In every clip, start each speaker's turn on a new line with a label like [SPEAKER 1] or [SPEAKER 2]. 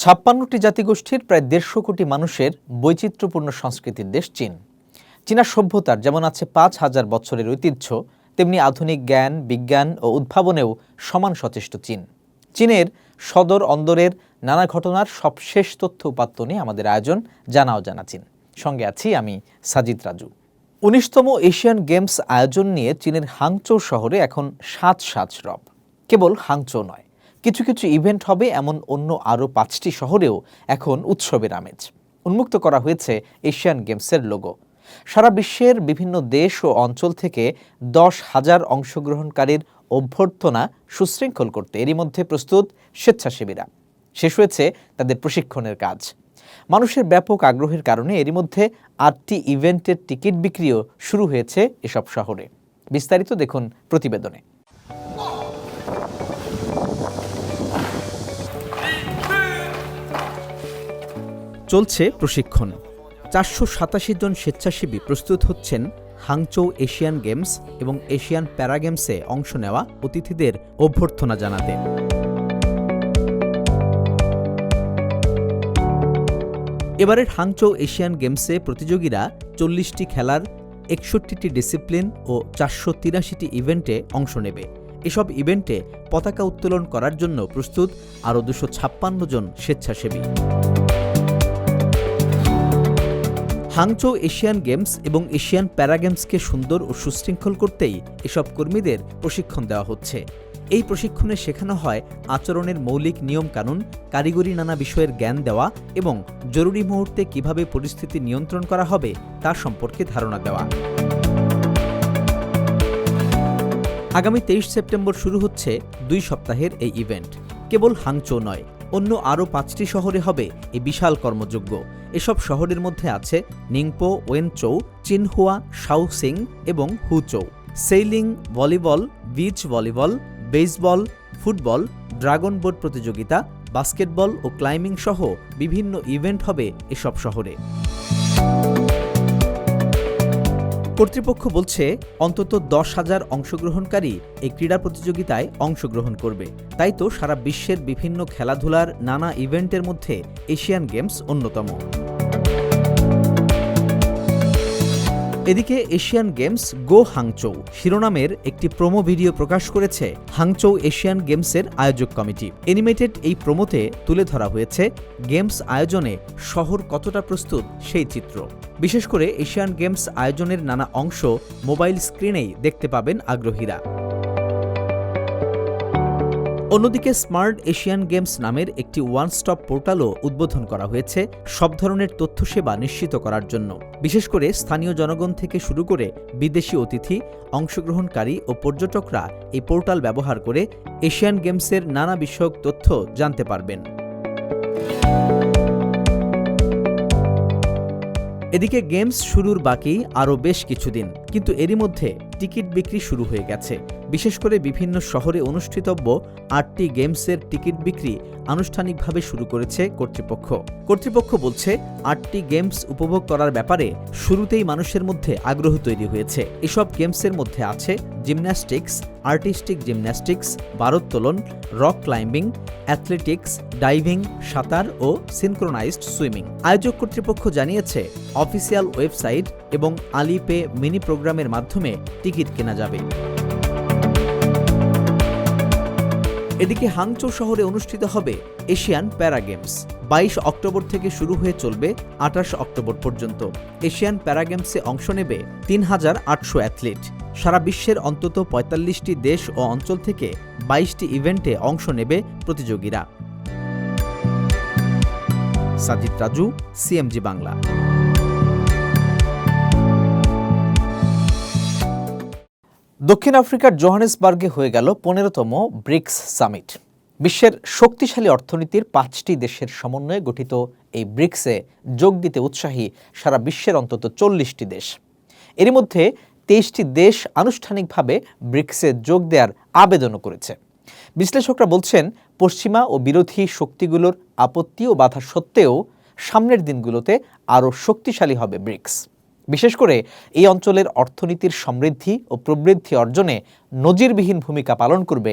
[SPEAKER 1] ছাপ্পান্নটি জাতিগোষ্ঠীর প্রায় দেড়শো কোটি মানুষের বৈচিত্র্যপূর্ণ সংস্কৃতির দেশ চীন। চীনা সভ্যতার যেমন আছে পাঁচ হাজার বছরের ঐতিহ্য, তেমনি আধুনিক জ্ঞান, বিজ্ঞান ও উদ্ভাবনেও সমান সচেষ্ট চীন। চীনের সদর অন্দরের নানা ঘটনার সবশেষ তথ্য উপাত্ত নিয়ে আমাদের আয়োজন, জানাও জানা চীন। সঙ্গে আছি আমি সাজিদ রাজু। উনিশতম এশিয়ান গেমস আয়োজন নিয়ে চীনের হাংচৌ শহরে এখন সাত সাজ রব। কেবল হাংচৌ নয় কিছু কিছু ইভেন্ট হবে এমন অন্য আরও পাঁচটি শহরেও এখন উৎসবের আমেজ। উন্মুক্ত করা হয়েছে এশিয়ান গেমসের লোগো সারা বিশ্বের বিভিন্ন দেশ ও অঞ্চল থেকে দশ হাজার অংশগ্রহণকারীর অভ্যর্থনা সুশৃঙ্খল করতে এরই মধ্যে প্রস্তুত স্বেচ্ছাসেবীরা। শেষ হয়েছে তাদের প্রশিক্ষণের কাজ। মানুষের ব্যাপক আগ্রহের কারণে এরই মধ্যে আটটি ইভেন্টের টিকিট বিক্রিও শুরু হয়েছে এসব শহরে। বিস্তারিত দেখুন প্রতিবেদনে। চলছে প্রশিক্ষণ। চারশো সাতাশি জন স্বেচ্ছাসেবী প্রস্তুত হচ্ছেন হাংচৌ এশিয়ান গেমস এবং এশিয়ান প্যারা গেমসে অংশ নেওয়া অতিথিদের অভ্যর্থনা জানাতে। এবারের হাংচৌ এশিয়ান গেমসে প্রতিযোগীরা চল্লিশটি খেলার একষট্টিটি ডিসিপ্লিন ও চারশো তিরাশিটি ইভেন্টে অংশ নেবে। এসব ইভেন্টে পতাকা উত্তোলন করার জন্য প্রস্তুত আরও দুশো ছাপ্পান্ন জন স্বেচ্ছাসেবী। হাংচৌ এশিয়ান গেমস এবং এশিয়ান প্যারা গেমসকে সুন্দর ও সুশৃঙ্খল করতেই এসব কর্মীদের প্রশিক্ষণ দেওয়া হচ্ছে। এই প্রশিক্ষণে শেখানো হয় আচরণের মৌলিক নিয়মকানুন, কারিগরি নানা বিষয়ের জ্ঞান দেওয়া এবং জরুরি মুহূর্তে কীভাবে পরিস্থিতি নিয়ন্ত্রণ করা হবে তা সম্পর্কে ধারণা দেওয়া। আগামী তেইশ সেপ্টেম্বর শুরু হচ্ছে দুই সপ্তাহের এই ইভেন্ট। কেবল হাংচৌ নয়, অন্য আরও পাঁচটি শহরে হবে এই বিশাল কর্মযোগ্য এসব শহরের মধ্যে আছে নিংপো, ওয়েনচৌ, চিনহুয়া, শাওসিং এবং Huzhou. Sailing volleyball, beach volleyball, baseball, football, dragon boat প্রতিযোগিতা, বাস্কেটবল ও ক্লাইম্বিং সহ বিভিন্ন ইভেন্ট হবে এসব শহরে। কর্তৃপক্ষ বলছে, অন্তত দশ হাজার অংশগ্রহণকারী এই ক্রীড়া প্রতিযোগিতায় অংশগ্রহণ করবে। তাই তো সারা বিশ্বের বিভিন্ন খেলাধুলার নানা ইভেন্টের মধ্যে এশিয়ান গেমস অন্যতম। এদিকে এশিয়ান গেমস গো হাংচৌ শিরোনামের একটি প্রোমো ভিডিও প্রকাশ করেছে হাংচৌ এশিয়ান গেমসের আয়োজক কমিটি। এনিমেটেড এই প্রোমোতে তুলে ধরা হয়েছে গেমস আয়োজনে শহর কতটা প্রস্তুত সেই চিত্র। বিশেষ করে এশিয়ান গেমস আয়োজনের নানা অংশ মোবাইল স্ক্রিনেই দেখতে পাবেন আগ্রহীরা। অন্যদিকে স্মার্ট এশিয়ান গেমস নামের একটি ওয়ান স্টপ পোর্টালও উদ্বোধন করা হয়েছে সব ধরনের তথ্য সেবা নিশ্চিত করার জন্য। বিশেষ করে স্থানীয় জনগণ থেকে শুরু করে বিদেশি অতিথি, অংশগ্রহণকারী ও পর্যটকরা এই পোর্টাল ব্যবহার করে এশিয়ান গেমসের নানা বিষয়ক তথ্য জানতে পারবেন। এদিকে গেমস শুরুর বাকি আরও বেশ কিছুদিন, কিন্তু এরই মধ্যে টিকিট বিক্রি শুরু হয়ে গেছে। বিশেষ করে বিভিন্ন শহরে অনুষ্ঠিতব্য আটটি গেমসের টিকিট বিক্রি আনুষ্ঠানিকভাবে শুরু করেছে কর্তৃপক্ষ। কর্তৃপক্ষ বলছে, আটটি গেমস উপভোগ করার ব্যাপারে শুরুতেই মানুষের মধ্যে আগ্রহ তৈরি হয়েছে। এসব গেমসের মধ্যে আছে জিমন্যাস্টিক্স, আর্টিস্টিক জিমন্যাস্টিক্স ভারোত্তোলন রক ক্লাইম্বিং, অ্যাথলেটিক্স, ডাইভিং, সাঁতার ও সিনক্রোনাইজড সুইমিং। আয়োজক কর্তৃপক্ষ জানিয়েছে, অফিসিয়াল ওয়েবসাইট এবং আলিপে মিনি প্রোগ্রামের মাধ্যমে টিকিট কেনা যাবে। এদিকে হাংচৌ শহরে অনুষ্ঠিত হবে এশিয়ান প্যারা গেমস। বাইশ অক্টোবর থেকে শুরু হয়ে চলবে আঠাশ অক্টোবর পর্যন্ত। এশিয়ান প্যারা গেমসে অংশ নেবে তিন হাজার আটশো অ্যাথলিট। সারা বিশ্বের অন্তত পঁয়তাল্লিশটি দেশ ও অঞ্চল থেকে বাইশটি ইভেন্টে অংশ নেবে প্রতিযোগীরা। সাজিদ রাজু, সিএমজি বাংলা। দক্ষিণ আফ্রিকার জোহানেসবার্গে হয়ে গেল পনেরোতম ব্রিক্স সামিট। বিশ্বের শক্তিশালী অর্থনীতির পাঁচটি দেশের সমন্বয়ে গঠিত এই ব্রিক্সে যোগ দিতে উৎসাহী সারা বিশ্বের অন্তত চল্লিশটি দেশ। এর মধ্যে তেইশটি দেশ আনুষ্ঠানিকভাবে ব্রিক্সে যোগ দেওয়ার আবেদনও করেছে। বিশ্লেষকরা বলছেন, পশ্চিমা ও বিরোধী শক্তিগুলোর আপত্তি ও বাধা সত্ত্বেও সামনের দিনগুলোতে আরও শক্তিশালী হবে ব্রিক্স। বিশেষ করে এই অঞ্চলের অর্থনীতির সমৃদ্ধি ও প্রবৃদ্ধি অর্জনে নজিরবিহীন ভূমিকা পালন করবে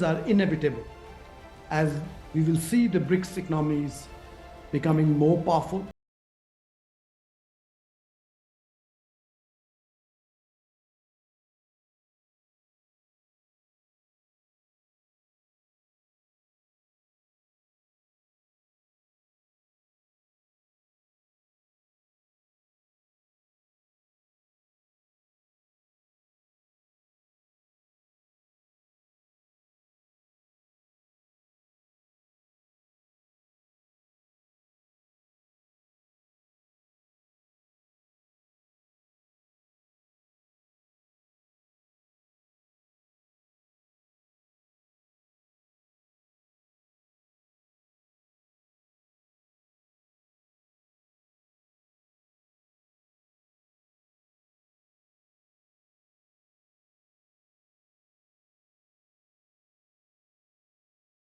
[SPEAKER 2] trends are inevitable as we will see the BRICS economies becoming more powerful.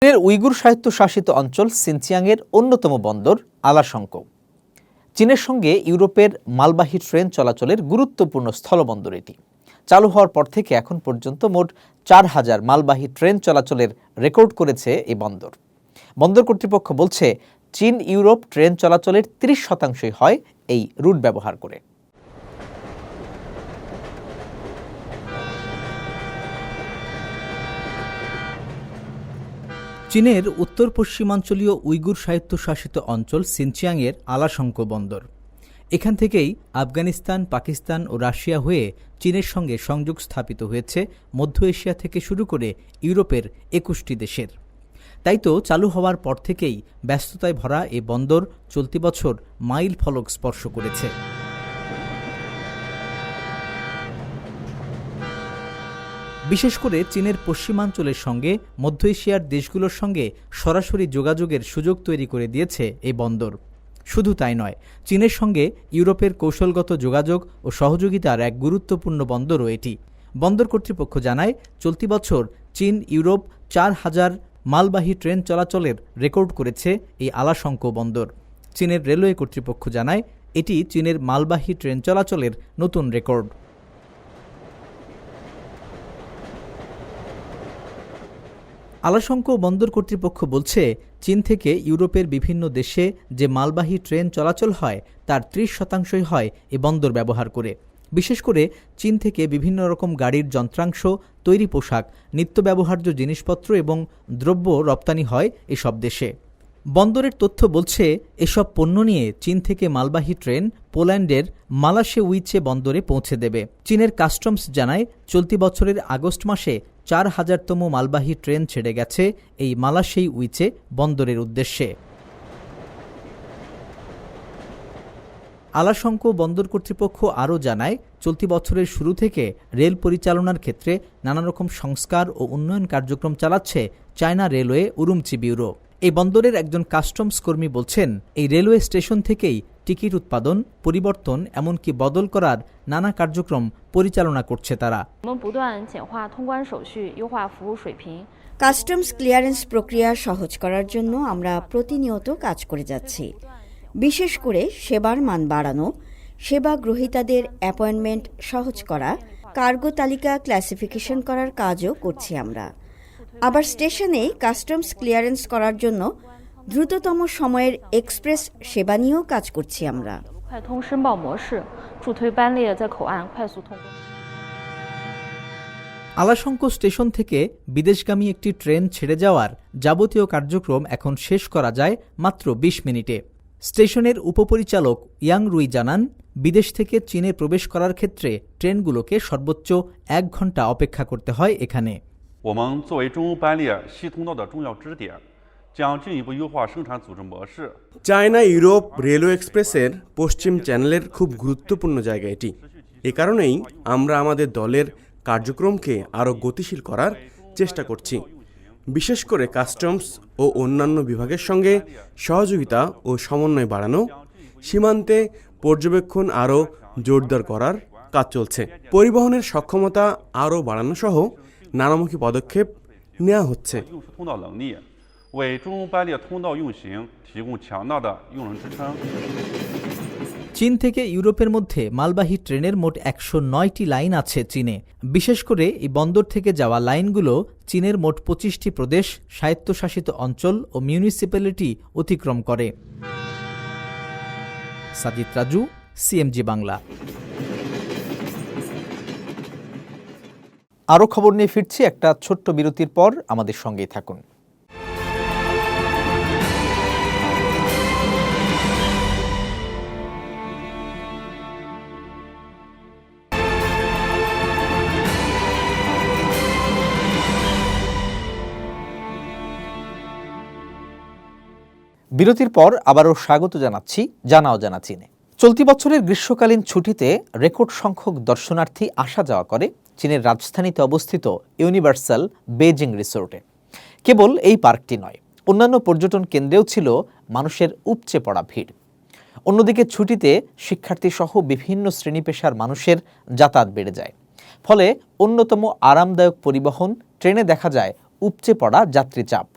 [SPEAKER 1] চীনের উইগুর সাহিত্য শাসিত অঞ্চল সিনচিয়াংয়ের অন্যতম বন্দর আলাশঙ্ক। চীনের সঙ্গে ইউরোপের মালবাহী ট্রেন চলাচলের গুরুত্বপূর্ণ স্থলবন্দর এটি। চালু হওয়ার পর থেকে এখন পর্যন্ত মোট চার হাজার মালবাহী ট্রেন চলাচলের রেকর্ড করেছে এই বন্দর। বন্দর কর্তৃপক্ষ বলছে চীন ইউরোপ ট্রেন চলাচলের তিরিশ শতাংশই হয় এই রুট ব্যবহার করে। চীনের উত্তর পশ্চিমাঞ্চলীয় উইগুর স্বায়ত্তশাসিত অঞ্চল সিনচিয়াংয়ের আলাশঙ্ক বন্দর। এখান থেকেই আফগানিস্তান, পাকিস্তান ও রাশিয়া হয়ে চীনের সঙ্গে সংযোগ স্থাপিত হয়েছে মধ্য এশিয়া থেকে শুরু করে ইউরোপের একুশটি দেশের। তাই তো চালু হওয়ার পর থেকেই ব্যস্ততায় ভরা এ বন্দর চলতি বছর মাইল ফলক স্পর্শ করেছে। বিশেষ করে চীনের পশ্চিমাঞ্চলের সঙ্গে মধ্য এশিয়ার দেশগুলোর সঙ্গে সরাসরি যোগাযোগের সুযোগ তৈরি করে দিয়েছে এই বন্দর। শুধু তাই নয়, চীনের সঙ্গে ইউরোপের কৌশলগত যোগাযোগ ও সহযোগিতার এক গুরুত্বপূর্ণ বন্দরও এটি। বন্দর কর্তৃপক্ষ জানায়, চলতি বছর চীন ইউরোপ চার হাজার মালবাহী ট্রেন চলাচলের রেকর্ড করেছে এই আলাশঙ্ক বন্দর। চীনের রেলওয়ে কর্তৃপক্ষ জানায়, এটি চীনের মালবাহী ট্রেন চলাচলের নতুন রেকর্ড। আলাশঙ্ক বন্দর কর্তৃপক্ষ বলছে, চীন থেকে ইউরোপের বিভিন্ন দেশে যে মালবাহী ট্রেন চলাচল হয়, তার ত্রিশ শতাংশই হয় এ বন্দর ব্যবহার করে। বিশেষ করে চীন থেকে বিভিন্ন রকম গাড়ির যন্ত্রাংশ, তৈরি পোশাক, নিত্য ব্যবহার্য জিনিসপত্র এবং দ্রব্য রপ্তানি হয় এসব দেশে। বন্দরের তথ্য বলছে, এসব পণ্য নিয়ে চীন থেকে মালবাহী ট্রেন পোল্যান্ডের মালাশে উইচে বন্দরে পৌঁছে দেবে। চীনের কাস্টমস জানায়, চলতি বছরের আগস্ট মাসে চার হাজারতম মালবাহী ট্রেন ছেড়ে গেছে এই মালাশেই উইচে বন্দরের উদ্দেশ্যে। আলাশঙ্ক বন্দর কর্তৃপক্ষ আরও জানায়, চলতি বছরের শুরু থেকে রেল পরিচালনার ক্ষেত্রে নানা রকম সংস্কার ও উন্নয়ন কার্যক্রম চালাচ্ছে চায়না রেলওয়ে উরুমচি ব্যুরো। এই বন্দরের একজন কাস্টমস কর্মী বলছেন, এই রেলওয়ে স্টেশন থেকেই টিকিট উৎপাদন, পরিবর্তন, এমনকি বদল করার নানা কার্যক্রম পরিচালনা করছে তারা।
[SPEAKER 3] কাস্টমস ক্লিয়ারেন্স প্রক্রিয়া সহজ করার জন্য আমরা প্রতিনিয়ত কাজ করে যাচ্ছি। বিশেষ করে সেবার মান বাড়ানো, সেবা গ্রহীতাদের অ্যাপয়েন্টমেন্ট সহজ করা, কার্গো তালিকা ক্লাসিফিকেশন করার কাজও করছি আমরা। আবার স্টেশনে কাস্টমস ক্লিয়ারেন্স করার জন্য দ্রুততম সময়ের এক্সপ্রেস সেবা নিয়েও কাজ করছি আমরা।
[SPEAKER 1] আলাশঙ্ক স্টেশন থেকে বিদেশগামী একটি ট্রেন ছেড়ে যাওয়ার যাবতীয় কার্যক্রম এখন শেষ করা যায় মাত্র ২০ মিনিটে। স্টেশনের উপপরিচালক ইয়াং রুই জানান, বিদেশ থেকে চীনে প্রবেশ করার ক্ষেত্রে ট্রেনগুলোকে সর্বোচ্চ এক ঘণ্টা অপেক্ষা করতে হয় এখানে।
[SPEAKER 4] 我们作为中欧班列西通道的重要支点，将进一步优化生产组织模式，
[SPEAKER 5] চায়না ইউরোপ রেলওয়ে এক্সপ্রেসের পশ্চিম চ্যানেলের খুব গুরুত্বপূর্ণ জায়গা এটি এ কারণেই আমরা আমাদের দলের কার্যক্রমকে আরও গতিশীল করার চেষ্টা করছি বিশেষ করে কাস্টমস ও অন্যান্য বিভাগের সঙ্গে সহযোগিতা ও সমন্বয় বাড়ানো সীমান্তে পর্যবেক্ষণ আরও জোরদার করার কাজ চলছে পরিবহনের সক্ষমতা আরও বাড়ানো সহ নানামুখী পদক্ষেপ নেওয়া হচ্ছে।
[SPEAKER 1] চীন থেকে ইউরোপের মধ্যে মালবাহী ট্রেনের মোট একশো নয়টি লাইন আছে চীনে। বিশেষ করে এই বন্দর থেকে যাওয়া লাইনগুলো চীনের মোট পঁচিশটি প্রদেশ স্বায়ত্তশাসিত অঞ্চল ও মিউনিসিপ্যালিটি অতিক্রম করে। সাজিত রাজু সিএমজি বাংলা। আরও খবর নিয়ে ফিরছি একটা ছোট্ট বিরতির পর আমাদের সঙ্গেই থাকুন। বিরতির পর আবারও স্বাগত জানাচ্ছি, জানাও জানা চীনে চলতি বছরের গ্রীষ্মকালীন ছুটিতে রেকর্ড সংখ্যক দর্শনার্থী আসা যাওয়া করে। চীনের রাজধানীতে অবস্থিত ইউনিভার্সাল বেজিং রিসোর্টে। কেবল এই পার্কটি নয়, অন্যান্য পর্যটন কেন্দ্রেও ছিল মানুষের উপচে পড়া ভিড়। অন্যদিকে ছুটিতে শিক্ষার্থী সহ বিভিন্ন শ্রেণি পেশার মানুষের যাতায়াত বেড়ে যায়। ফলে অন্যতম আরামদায়ক পরিবহন ট্রেনে দেখা যায় উপচে পড়া যাত্রী চাপ।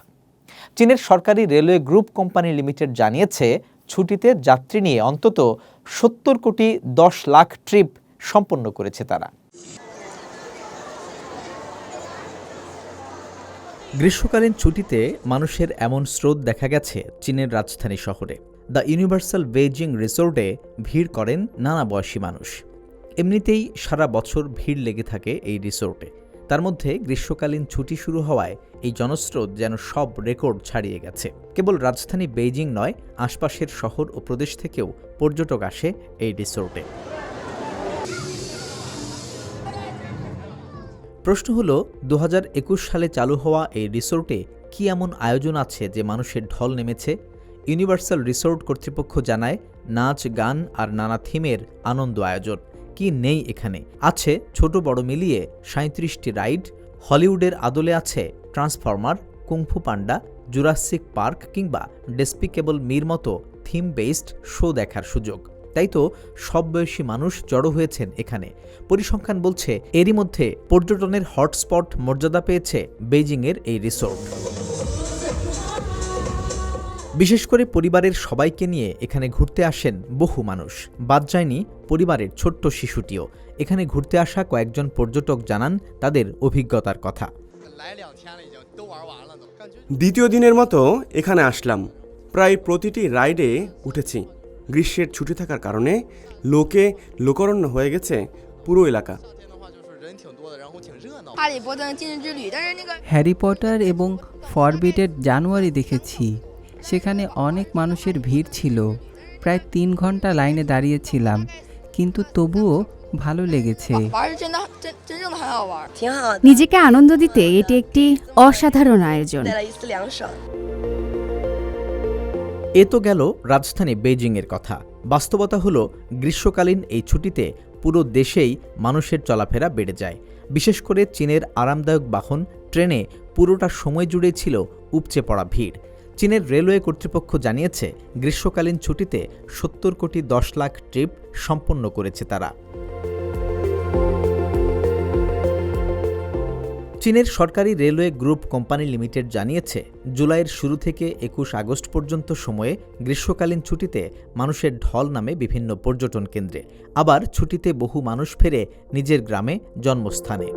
[SPEAKER 1] চীনের সরকারি রেলওয়ে গ্রুপ কোম্পানি লিমিটেড জানিয়েছে, ছুটিতে যাত্রী নিয়ে অন্তত সত্তর কোটি দশ লাখ ট্রিপ সম্পন্ন করেছে তারা। গ্রীষ্মকালীন ছুটিতে মানুষের এমন স্রোত দেখা গেছে চীনের রাজধানী শহরে। দ্য ইউনিভার্সাল বেজিং রিসোর্টে ভিড় করেন নানা বয়সী মানুষ। এমনিতেই সারা বছর ভিড় লেগে থাকে এই রিসোর্টে। তার মধ্যে গ্রীষ্মকালীন ছুটি শুরু হওয়ায় এই জনস্রোত যেন সব রেকর্ড ছাড়িয়ে গেছে। কেবল রাজধানী বেইজিং নয়, আশপাশের শহর ও প্রদেশ থেকেও পর্যটক আসে এই রিসোর্টে। প্রশ্ন হলো দু সালে চালু হওয়া এই রিসোর্টে কি এমন আয়োজন আছে যে মানুষের ঢল নেমেছে? ইউনিভার্সাল রিসোর্ট কর্তৃপক্ষ জানায়, নাচ, গান আর নানা থিমের আনন্দ আয়োজন। কি নেই এখানে? আছে ছোট বড় মিলিয়ে সাঁত্রিশটি রাইড, হলিউডের আদলে আছে Transformer, kung fu panda, Jurassic Park কিংবা ডেসপিকেবল মির মতো থিম বেসড শো দেখার সুযোগ। তাই তো সব বয়সী মানুষ জড়ো হয়েছেন এখানে। পরিসংখ্যান বলছে, এরই মধ্যে পর্যটনের হটস্পট মর্যাদা পেয়েছে বেইজিংয়ের এই রিসোর্ট। বিশেষ করে পরিবারের সবাইকে নিয়ে এখানে ঘুরতে আসেন বহু মানুষ। বাদ যায়নি পরিবারের ছোট্ট শিশুটিও। এখানে ঘুরতে আসা কয়েকজন পর্যটক জানান তাদের অভিজ্ঞতার কথা।
[SPEAKER 5] দ্বিতীয় দিনের মতো এখানে আসলাম। প্রায় প্রতিটি রাইডে উঠেছি। গ্রীষ্মের ছুটি থাকার কারণে লোকে লোকরণ্য হয়ে গেছে পুরো এলাকা।
[SPEAKER 6] হ্যারি পটার এবং ফরবিটের জানুয়ারি দেখেছি। সেখানে অনেক মানুষের ভিড় ছিল। প্রায় তিন ঘণ্টা লাইনে দাঁড়িয়েছিলাম কিন্তু তবুও ভালো লেগেছে।
[SPEAKER 7] নিজেকে আনন্দ দিতে এটি একটি অসাধারণ আয়োজন।
[SPEAKER 1] এ তো গেল রাজধানী বেইজিংয়ের কথা। বাস্তবতা হলো, গ্রীষ্মকালীন এই ছুটিতে পুরো দেশেই মানুষের চলাফেরা বেড়ে যায়। বিশেষ করে চীনের আরামদায়ক বাহন, ট্রেনে পুরোটা সময় জুড়ে ছিল উপচে পড়া ভিড়। চীনের রেলওয়ে কর্তৃপক্ষ জানিয়েছে, গ্রীষ্মকালীন ছুটিতে সত্তর কোটি দশ লাখ ট্রিপ সম্পন্ন করেছে তারা। চীনের সরকারি রেলওয়ে গ্রুপ কোম্পানি লিমিটেড জানিয়েছে, জুলাইয়ের শুরু থেকে একুশ আগস্ট পর্যন্ত সময়ে গ্রীষ্মকালীন ছুটিতে মানুষের ঢল নামে বিভিন্ন পর্যটন কেন্দ্রে। আবার ছুটিতে বহু মানুষ ফেরে নিজের গ্রামে জন্মস্থানে।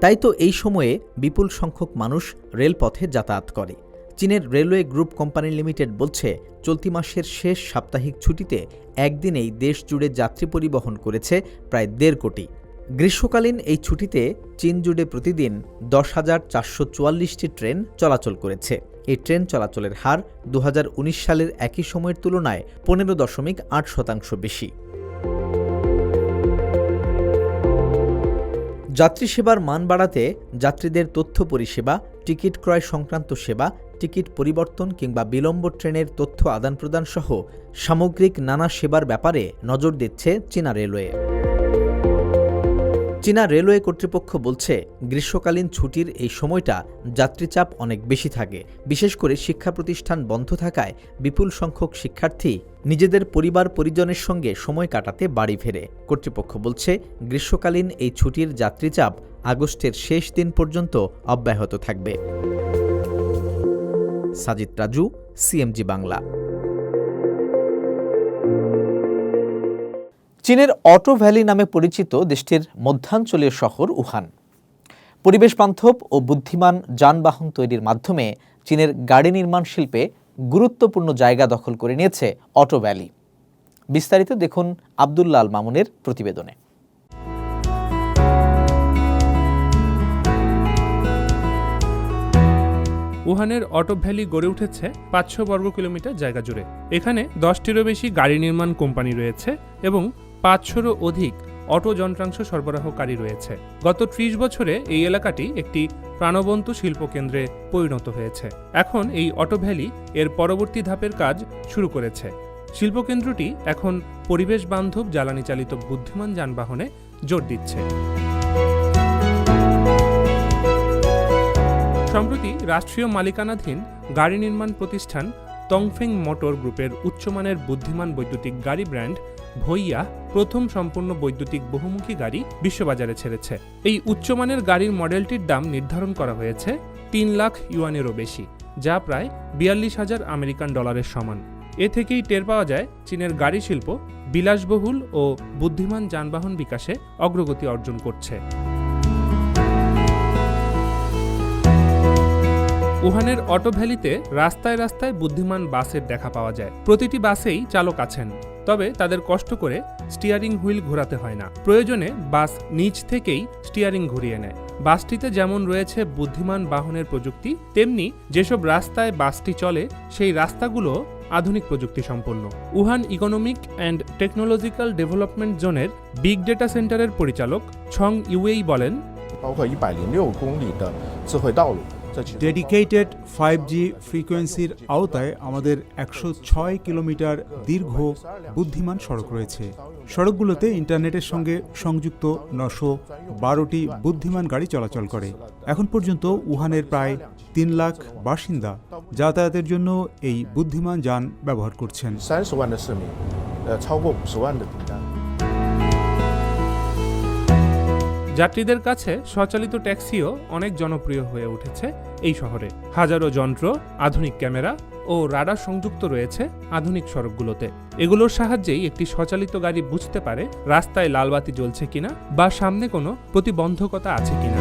[SPEAKER 1] তাই তো এই সময়ে বিপুল সংখ্যক মানুষ রেলপথে যাতায়াত করে। চীনের রেলওয়ে গ্রুপ কোম্পানি লিমিটেড বলছে, চলতি মাসের শেষ সাপ্তাহিক ছুটিতে একদিনেই দেশ জুড়ে যাত্রী পরিবহন করেছে প্রায় দেড় কোটি। গ্রীষ্মকালীন এই ছুটিতে চীন জুড়ে প্রতিদিন দশ হাজার চারশো চুয়াল্লিশটি ট্রেন চলাচল করেছে। এই ট্রেন চলাচলের হার দু হাজার উনিশ সালের একই সময়ের তুলনায় পনেরো দশমিক আট শতাংশ বেশি। যাত্রী সেবার মান বাড়াতে যাত্রীদের তথ্য পরিষেবা, টিকিট ক্রয় সংক্রান্ত সেবা টিকিট পরিবর্তন কিংবা বিলম্ব ট্রেনের তথ্য আদান প্রদান সহ সামগ্রিক নানা সেবার ব্যাপারে নজর দিচ্ছে চীনা রেলওয়ে। চীনা রেলওয়ে কর্তৃপক্ষ বলছে, গ্রীষ্মকালীন ছুটির এই সময়টা যাত্রীচাপ অনেক বেশি থাকে। বিশেষ করে শিক্ষা প্রতিষ্ঠান বন্ধ থাকায় বিপুল সংখ্যক শিক্ষার্থী নিজেদের পরিবার পরিজনের সঙ্গে সময় কাটাতে বাড়ি ফেরে। কর্তৃপক্ষ বলছে, গ্রীষ্মকালীন এই ছুটির যাত্রীচাপ আগস্টের শেষ দিন পর্যন্ত অব্যাহত থাকবে। সাজিদ রাজু, সিএমজি বাংলা। চীনের অটো ভ্যালি নামে পরিচিত দেশটির মধ্যাঞ্চলীয় শহর উহান। পরিবেশ বান্ধব ও বুদ্ধিমান যানবাহন তৈরির মাধ্যমে চীনের গাড়ি নির্মাণ শিল্পে গুরুত্বপূর্ণ জায়গা দখল করে নিয়েছে অটো ভ্যালি। বিস্তারিত দেখুন আবদুল্লাল মামুনের প্রতিবেদনে।
[SPEAKER 8] উহানের অটো ভ্যালি গড়ে উঠেছে পাঁচশো বর্গ কিলোমিটার জায়গা জুড়ে। এখানে দশটিরও বেশি গাড়ি নির্মাণ কোম্পানি রয়েছে এবং পাঁচশোরও অধিক অটো যন্ত্রাংশ সরবরাহকারী রয়েছে। গত ত্রিশ বছরে এই এলাকাটি একটি প্রাণবন্ত শিল্পকেন্দ্রে পরিণত হয়েছে। এখন এই অটো ভ্যালি এর পরবর্তী ধাপের কাজ শুরু করেছে। শিল্পকেন্দ্রটি এখন পরিবেশ বান্ধব জ্বালানি চালিত বুদ্ধিমান যানবাহনে জোর দিচ্ছে। সম্প্রতি রাষ্ট্রীয় মালিকানাধীন গাড়ি নির্মাণ প্রতিষ্ঠান তংফেং মোটর গ্রুপের উচ্চমানের বুদ্ধিমান বৈদ্যুতিক গাড়ি ব্র্যান্ড ভইয়া প্রথম সম্পূর্ণ বৈদ্যুতিক বহুমুখী গাড়ি বিশ্ববাজারে ছেড়েছে। এই উচ্চমানের গাড়ির মডেলটির দাম নির্ধারণ করা হয়েছে তিন লাখ ইউয়ানেরও বেশি, যা প্রায় বিয়াল্লিশ হাজার আমেরিকান ডলারের সমান। এ থেকেই টের পাওয়া যায় চীনের গাড়ি শিল্প বিলাসবহুল ও বুদ্ধিমান যানবাহন বিকাশে অগ্রগতি অর্জন করছে। উহানের অটো ভ্যালিতে রাস্তায় রাস্তায় বুদ্ধিমান বাসের দেখা পাওয়া যায় প্রতিটি বাসেই চালক আছেন তবে তাদের কষ্ট করে স্টিয়ারিং হুইল ঘোরাতে হয় না প্রয়োজনে বাস নিচ থেকেই স্টিয়ারিং ঘুরিয়ে নেয় বাসটিতে যেমন রয়েছে বুদ্ধিমান বাহনের প্রযুক্তি তেমনি যেসব রাস্তায় বাসটি চলে সেই রাস্তাগুলো আধুনিক প্রযুক্তি সম্পন্ন Wuhan economic and technological development জোনের বিগ ডেটা সেন্টারের পরিচালক ছং ইউয়েই বলেন
[SPEAKER 9] 包括一百零六公里的智慧道路。
[SPEAKER 10] ডেডিকেটেড ফাইভ জি ফ্রিকোয়েন্সির আওতায় আমাদের একশো ছয় কিলোমিটার দীর্ঘ বুদ্ধিমান সড়ক রয়েছে। সড়কগুলোতে ইন্টারনেটের সঙ্গে সংযুক্ত নশো বারোটি বুদ্ধিমান গাড়ি চলাচল করে। এখন পর্যন্ত উহানের প্রায় তিন লাখ বাসিন্দা যাতায়াতের জন্য এই বুদ্ধিমান যান ব্যবহার করছেন।
[SPEAKER 8] যাত্রীদের কাছে স্বচালিত ট্যাক্সিও অনেক জনপ্রিয় হয়ে উঠেছে এই শহরে। হাজারো যন্ত্র, আধুনিক ক্যামেরা ও রাডার সংযুক্ত রয়েছে আধুনিক সড়কগুলোতে। এগুলোর সাহায্যেই একটি স্বচালিত গাড়ি বুঝতে পারে রাস্তায় লালবাতি জ্বলছে কিনা বা সামনে কোনো প্রতিবন্ধকতা আছে কিনা।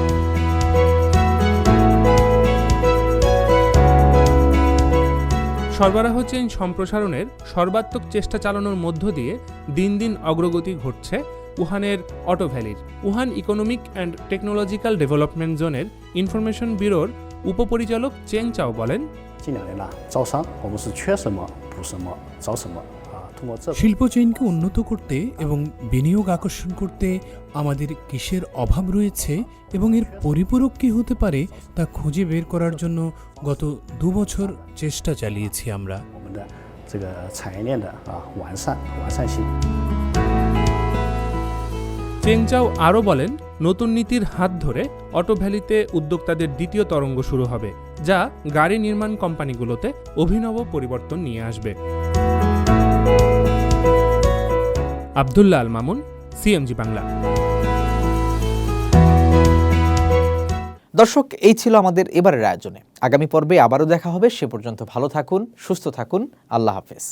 [SPEAKER 8] সরবরাহ চেইন সম্প্রসারণের সর্বাত্মক চেষ্টা চালানোর মধ্য দিয়ে দিন দিন অগ্রগতি ঘটছে উহানের auto ভ্যালির Wuhan economic and technological development জোনের ইনফরমেশন ব্যুরোর উপপরিচালক চেং চাও বলেন
[SPEAKER 11] 近两年来招商，我们是缺什么补什么，找什么啊，通过这
[SPEAKER 12] শিল্প চেইনকে উন্নত করতে এবং বিনিয়োগ আকর্ষণ করতে আমাদের কিসের অভাব রয়েছে এবং এর পরিপূরক কী হতে পারে তা খুঁজে বের করার জন্য গত দু বছর চেষ্টা চালিয়েছি আমরা
[SPEAKER 11] 我们的这个产业链的啊完善完善性。
[SPEAKER 8] চেংচাও আরও বলেন, নতুন নীতির হাত ধরে অটো ভ্যালিতে উদ্যোক্তাদের দ্বিতীয় তরঙ্গ শুরু হবে, যা গাড়ি নির্মাণ কোম্পানিগুলোতে অভিনব পরিবর্তন নিয়ে আসবে। আবদুল্লাহ আল মামুন, সিএমজি বাংলা।
[SPEAKER 1] দর্শক, এই ছিল আমাদের এবারের আয়োজনে। আগামী পর্বে আবারও দেখা হবে। সে পর্যন্ত ভালো থাকুন, সুস্থ থাকুন। আল্লাহ হাফেজ।